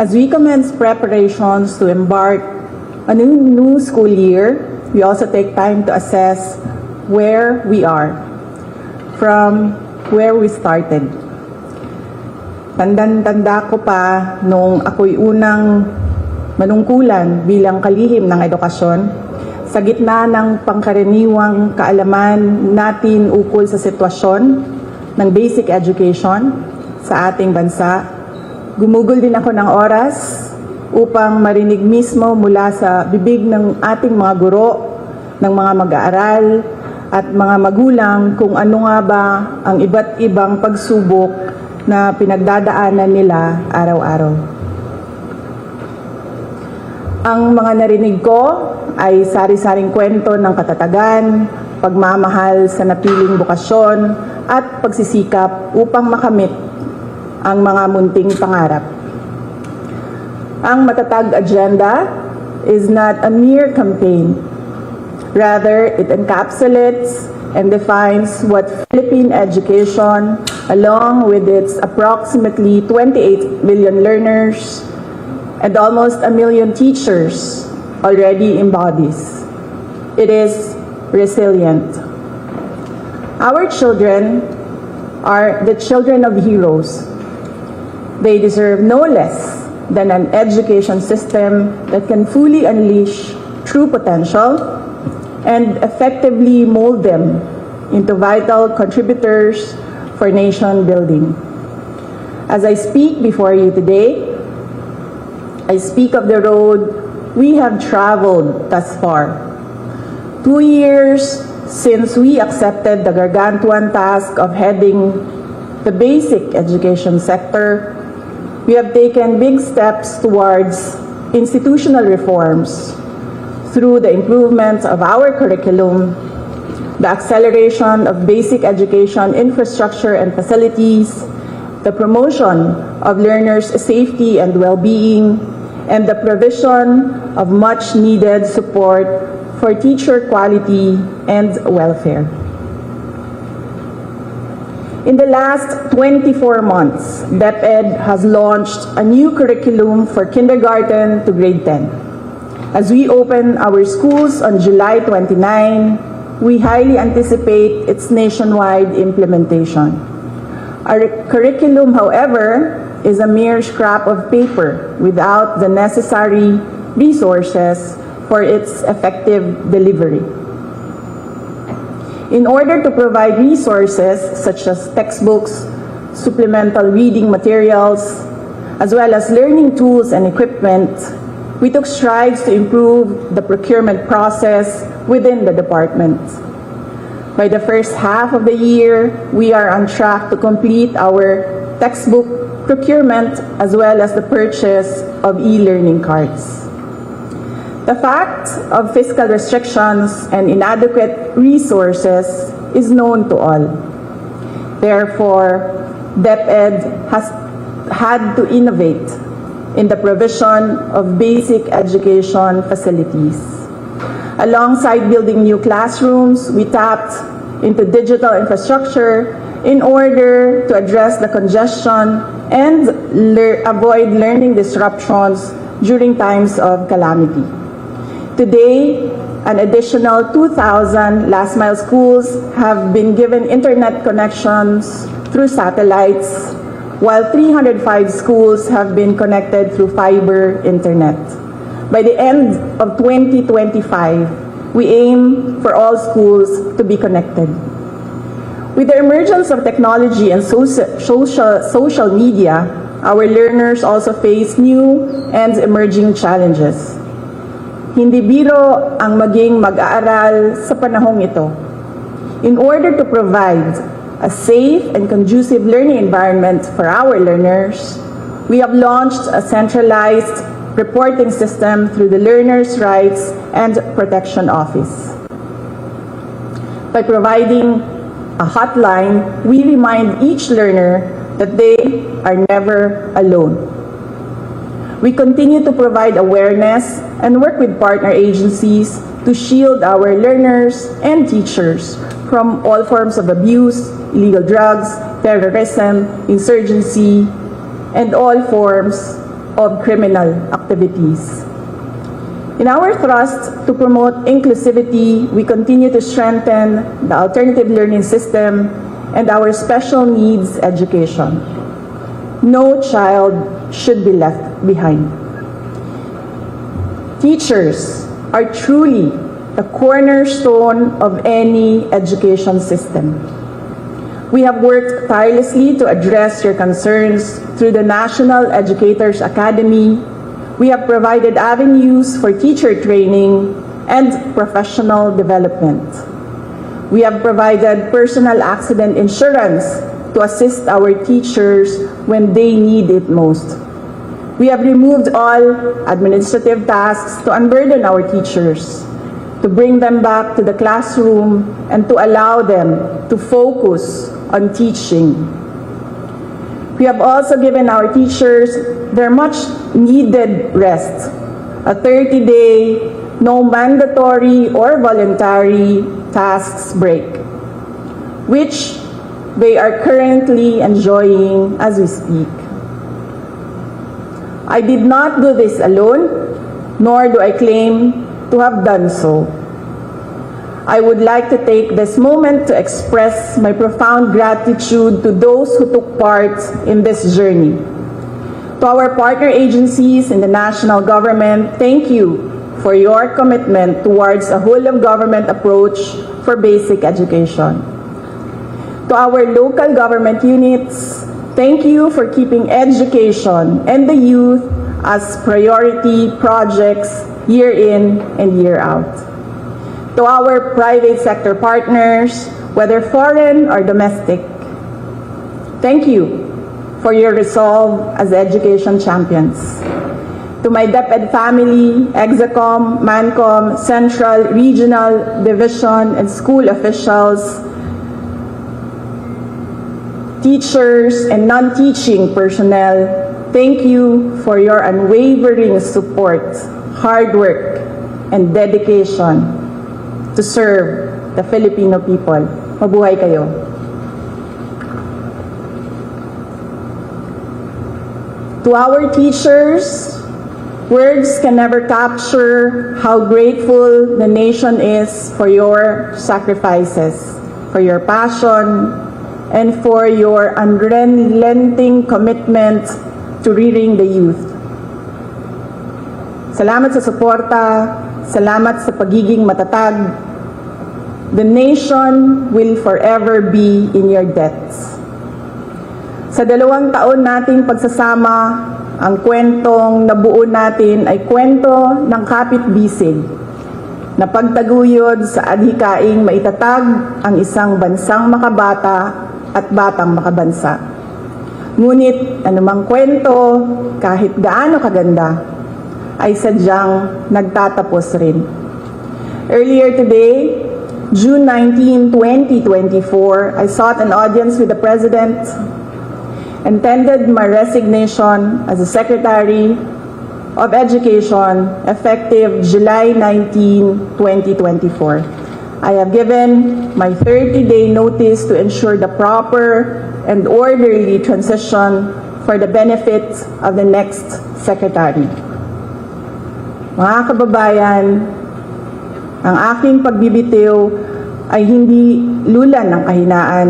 As we commence preparations to embark on a new school year, we also take time to assess where we are from where we started. Tandan-tanda ko pa nung ako'y unang manungkulan bilang kalihim ng edukasyon sa gitna ng pangkaraniwang kaalaman natin ukol sa sitwasyon ng basic education sa ating bansa. Gumugol din ako ng oras upang marinig mismo mula sa bibig ng ating mga guro, ng mga mag-aaral, at mga magulang kung ano nga ba ang iba't ibang pagsubok na pinagdadaanan nila araw-araw. Ang mga narinig ko ay sari-saring kwento ng katatagan, pagmamahal sa napiling bukasyon at pagsisikap upang makamit ang mga munting pangarap. Ang matatag agenda is not a mere campaign. Rather, it encapsulates and defines what Philippine education, along with its approximately 28 million learners and almost a million teachers, already embodies. It is resilient. Our children are the children of heroes. They deserve no less than an education system that can fully unleash true potential and effectively mold them into vital contributors for nation building. As I speak before you today, I speak of the road we have traveled thus far. Two years since we accepted the gargantuan task of heading the basic education sector, we have taken big steps towards institutional reforms through the improvement of our curriculum, the acceleration of basic education infrastructure and facilities, the promotion of learners' safety and well-being, and the provision of much-needed support for teacher quality and welfare. In the last 24 months, DepEd has launched a new curriculum for kindergarten to grade 10. As we open our schools on July 29, we highly anticipate its nationwide implementation. Our curriculum, however, is a mere scrap of paper without the necessary resources for its effective delivery. In order to provide resources such as textbooks, supplemental reading materials, as well as learning tools and equipment, we took strides to improve the procurement process within the department. By the first half of the year, we are on track to complete our textbook procurement as well as the purchase of e-learning cards. The fact of fiscal restrictions and inadequate resources is known to all. Therefore, DepEd has had to innovate in the provision of basic education facilities. Alongside building new classrooms, we tapped into digital infrastructure in order to address the congestion and avoid learning disruptions during times of calamity. Today, an additional 2,000 last mile schools have been given internet connections through satellites, while 305 schools have been connected through fiber internet. By the end of 2025, we aim for all schools to be connected. With the emergence of technology and social, social media, our learners also face new and emerging challenges. Hindi biro ang maging mag-aaral sa panahong ito. In order to provide a safe and conducive learning environment for our learners, we have launched a centralized reporting system through the Learners' Rights and Protection Office. By providing a hotline, we remind each learner that they are never alone. We continue to provide awareness and work with partner agencies to shield our learners and teachers from all forms of abuse, illegal drugs, terrorism, insurgency, and all forms of criminal activities. In our thrust to promote inclusivity, we continue to strengthen the alternative learning system and our special needs education. No child should be left behind. Teachers are truly the cornerstone of any education system. We have worked tirelessly to address your concerns through the National Educators Academy. We have provided avenues for teacher training and professional development. We have provided personal accident insurance to assist our teachers when they need it most. We have removed all administrative tasks to unburden our teachers, to bring them back to the classroom, and to allow them to focus on teaching. We have also given our teachers their much needed rest, a 30 day, no mandatory or voluntary tasks break, which they are currently enjoying as we speak. I did not do this alone, nor do I claim to have done so. I would like to take this moment to express my profound gratitude to those who took part in this journey. To our partner agencies in the national government, thank you for your commitment towards a whole of government approach for basic education. To our local government units, thank you for keeping education and the youth as priority projects year in and year out. To our private sector partners, whether foreign or domestic, thank you for your resolve as education champions. To my DepEd family, Exacom, Mancom, Central, Regional, Division, and school officials, teachers, and non-teaching personnel, thank you for your unwavering support, hard work, and dedication to serve the Filipino people. Mabuhay kayo. To our teachers, words can never capture how grateful the nation is for your sacrifices, for your passion, and for your unrelenting commitment to rearing the youth. Salamat sa suporta, salamat sa pagiging matatag. The nation will forever be in your debts. Sa dalawang taon nating pagsasama, ang kwentong nabuo natin ay kwento ng kapit-bisig na pagtaguyod sa adhikaing maitatag ang isang bansang makabata at batang makabansa. Ngunit anumang kwento, kahit gaano kaganda, ay sadyang nagtatapos rin. Earlier today, June 19, 2024, I sought an audience with the President and tendered my resignation as the Secretary of Education effective July 19, 2024. I have given my 30-day notice to ensure the proper and orderly transition for the benefit of the next Secretary. Mga kababayan, ang aking pagbibitiw ay hindi lulan ng kahinaan,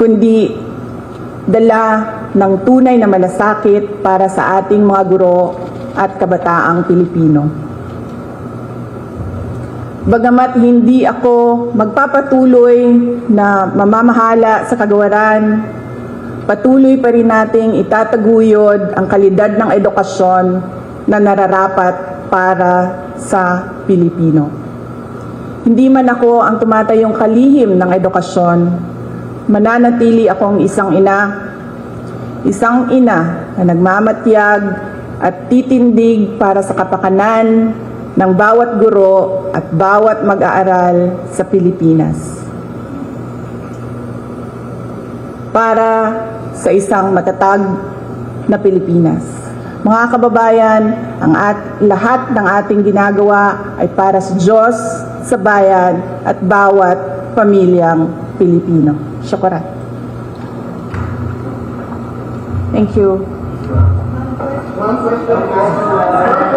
kundi dala ng tunay na malasakit para sa ating mga guro at kabataang Pilipino. Bagamat hindi ako magpapatuloy na mamamahala sa kagawaran, patuloy pa rin nating itataguyod ang kalidad ng edukasyon na nararapat para sa Pilipino. Hindi man ako ang tumatayong kalihim ng edukasyon, mananatili akong isang ina, isang ina na nagmamatyag at titindig para sa kapakanan ng bawat guro at bawat mag-aaral sa Pilipinas. Para sa isang matatag na Pilipinas. Mga kababayan, ang at, lahat ng ating ginagawa ay para sa Diyos, sa bayan at bawat pamilyang Pilipino. Syukuran. Thank you. First question